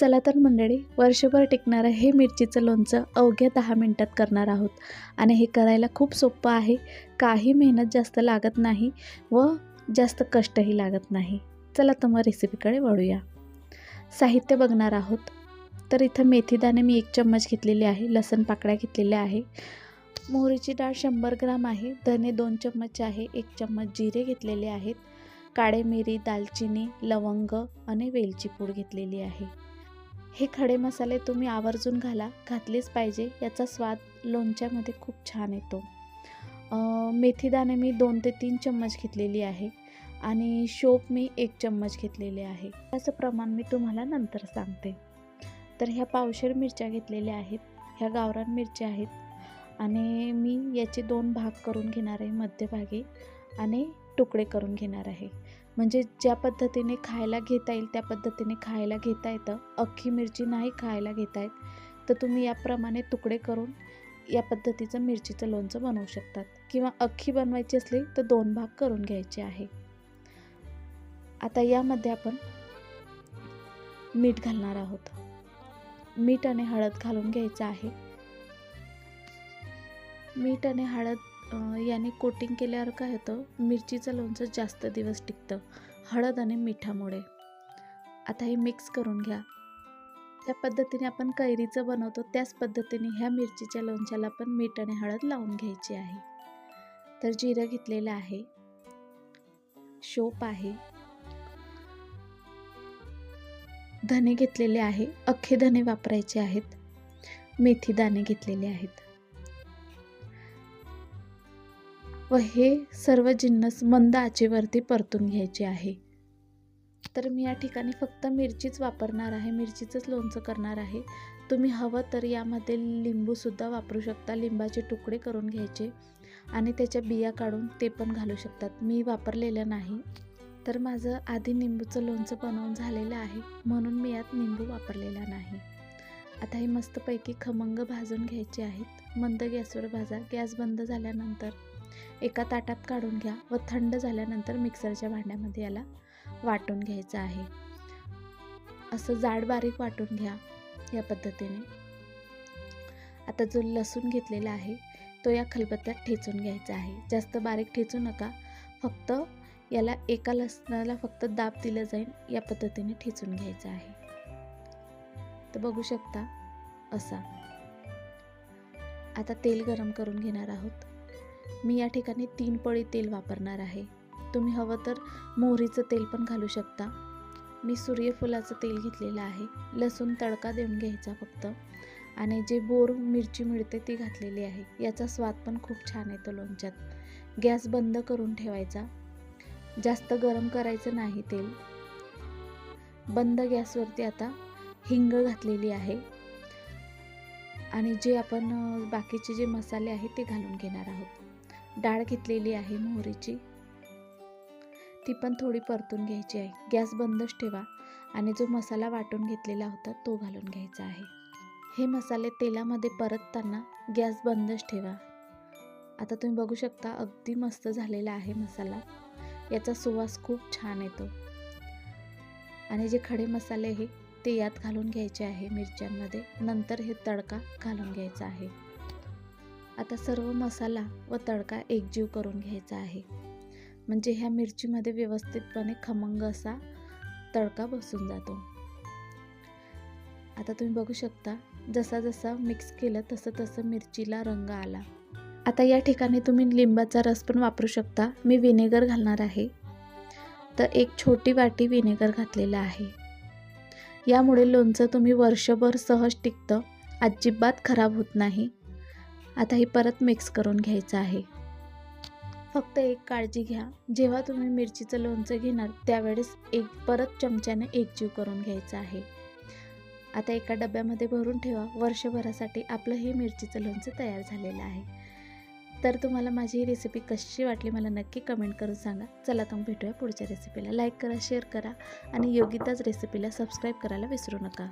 चला तर मंडळी वर्षभर टिकणारं हे मिरचीचं लोणचं अवघ्या दहा मिनटात करणार आहोत. आणि हे करायला खूप सोपं आहे. काही मेहनत जास्त लागत नाही व जास्त कष्टही लागत नाही. चला तर मग रेसिपीकडे वळूया. साहित्य बघणार आहोत. तर इथं मेथीदाणे मी एक चम्मच घेतलेले आहे लसण पाकळ्या घेतलेल्या आहे. मोहरीची डाळ शंभर ग्राम आहे धने दोन चम्मच आहे एक चम्मच जिरे घेतलेले आहेत. काळे मिरी दालचिनी लवंग आणि वेलची पूड घेतलेली आहे. हे खडे मसाले तुम्ही आवर्जून घाला. घातलेच पाहिजे. याचा स्वाद लोणच्यामध्ये खूप छान येतो. मेथीदाणे मी दोन ते तीन चम्मच घेतलेली आहे आणि शोप मी एक चम्मच घेतलेले आहे. त्याचं प्रमाण मी तुम्हाला नंतर सांगते. तर ह्या पावशेर मिरच्या घेतलेल्या आहेत. ह्या गावरान मिरच्या आहेत. आणि मी याचे दोन भाग करून घेणार आहे. मध्यभागी आणि तुकडे करून घेणार आहे. म्हणजे ज्या पद्धतीने खायला घेता येईल त्या पद्धतीने खायला घेता येतं. अख्खी मिरची नाही खायला घेता येत. तर तुम्ही याप्रमाणे तुकडे करून या पद्धतीचं मिरचीचं लोणचं बनवू शकतात. किंवा अख्खी बनवायची असली तर दोन भाग करून घ्यायचे आहे. आता यामध्ये आपण मीठ घालणार आहोत. मीठ आणि हळद घालून घ्यायचं आहे. मीठ आणि हळद याने कोटिंग केल्यावर काय होतं? मिरचीचं लोणचं जास्त दिवस टिकतं हळद आणि मिठामुळे. आता हे मिक्स करून घ्या. त्या पद्धतीने आपण कैरीचं बनवतो त्याच पद्धतीने ह्या मिरचीच्या लोणच्याला पण मीठ आणि हळद लावून घ्यायची आहे. तर जिरं घेतलेलं आहे. शोप आहे. धने घेतलेले आहे. अख्खे धने वापरायचे आहेत. मेथी दाणे घेतलेले आहेत. व हे सर्व जिन्नस मंद आचेवरती परतून घ्यायचे आहे. तर मी या ठिकाणी फक्त मिरचीच वापरणार आहे मिरचीचंच लोणचं करणार आहे. तुम्ही हवं तर यामध्ये लिंबूसुद्धा वापरू शकता लिंबाचे तुकडे करून घ्यायचे आणि त्याच्या बिया काढून ते पण घालू शकतात. मी वापरलेलं नाही तर माझं आधी लिंबूचं लोणचं बनवून झालेलं आहे म्हणून मी यात निंबू वापरलेला नाही. आता हे मस्तपैकी खमंग भाजून घ्यायचे आहेत. मंद गॅसवर भाजा गॅस बंद झाल्यानंतर एका ताटात काढून घ्या व थंड झाल्यानंतर मिक्सरच्या भांड्यामध्ये याला वाटून घ्यायचं आहे. असं जाड बारीक वाटून घ्या या पद्धतीने. आता जो लसूण घेतलेला आहे तो या खलबत्त्यात ठेचून घ्यायचा आहे. जास्त बारीक ठेचू नका. फक्त याला एका लसणाला फक्त दाब दिलं जाईल या पद्धतीने ठेचून घ्यायचं आहे. तर बघू शकता असा. आता तेल गरम करून घेणार आहोत. मी या ठिकाणी तीन पळी तेल वापरणार आहे. तुम्ही हवं तर मोहरीचं तेल पण घालू शकता. मी सूर्यफुलाचं तेल घेतलेलं आहे. लसूण तडका देऊन घ्यायचा फक्त. आणि जे बोर मिरची मिळते ती घातलेली आहे. याचा स्वाद पण खूप छान येतो लोणच्यात. गॅस बंद करून ठेवायचा. जास्त गरम करायचं नाही तेल. बंद गॅसवरती आता हिंग घातलेली आहे. आणि जे आपण बाकीचे जे मसाले आहेत ते घालून घेणार आहोत. डाळ घेतलेली आहे मोहरीची. ती पण थोडी परतून घ्यायची आहे. गॅस बंदच ठेवा आणि जो मसाला वाटून घेतलेला होता तो घालून घ्यायचा आहे. हे मसाले तेलामध्ये परतताना गॅस बंदच ठेवा. आता तुम्ही बघू शकता अगदी मस्त झालेला आहे मसाला. याचा सुवास खूप छान येतो. आणि जे खडे मसाले आहे ते यात घालून घ्यायचे आहे मिरच्यांमध्ये. नंतर हे तडका घालून घ्यायचा आहे. आता सर्व मसाला व तडका एकजीव करून घ्यायचा आहे. म्हणजे ह्या मिरचीमध्ये व्यवस्थितपणे खमंग असा तडका बसून जातो. आता तुम्ही बघू शकता जसा जसा मिक्स केलं तसं तसं मिरचीला रंग आला. आता या ठिकाणी तुम्ही लिंबाचा रस पण वापरू शकता. मी विनेगर घालणार आहे. तर एक छोटी वाटी विनेगर घातलेलं आहे. यामुळे लोणचं तुम्ही वर्षभर सहज टिकतं. अजिबात खराब होत नाही. आता हे परत मिक्स करून घ्यायचं आहे. फक्त एक काळजी घ्या. जेव्हा तुम्ही मिरचीचं लोणचं घेणार त्यावेळेस एक परत चमच्याने एकजीव करून घ्यायचं आहे. आता एका डब्यामध्ये भरून ठेवा. वर्षभरासाठी आपलं हे मिरचीचं लोणचं तयार झालेलं आहे. तर तुम्हाला माझी ही रेसिपी कशी वाटली मला नक्की कमेंट करून सांगा. चला तर भेटूया पुढच्या रेसिपीला लाईक करा शेअर करा आणि योगिताच रेसिपीला सबस्क्राईब करायला विसरू नका.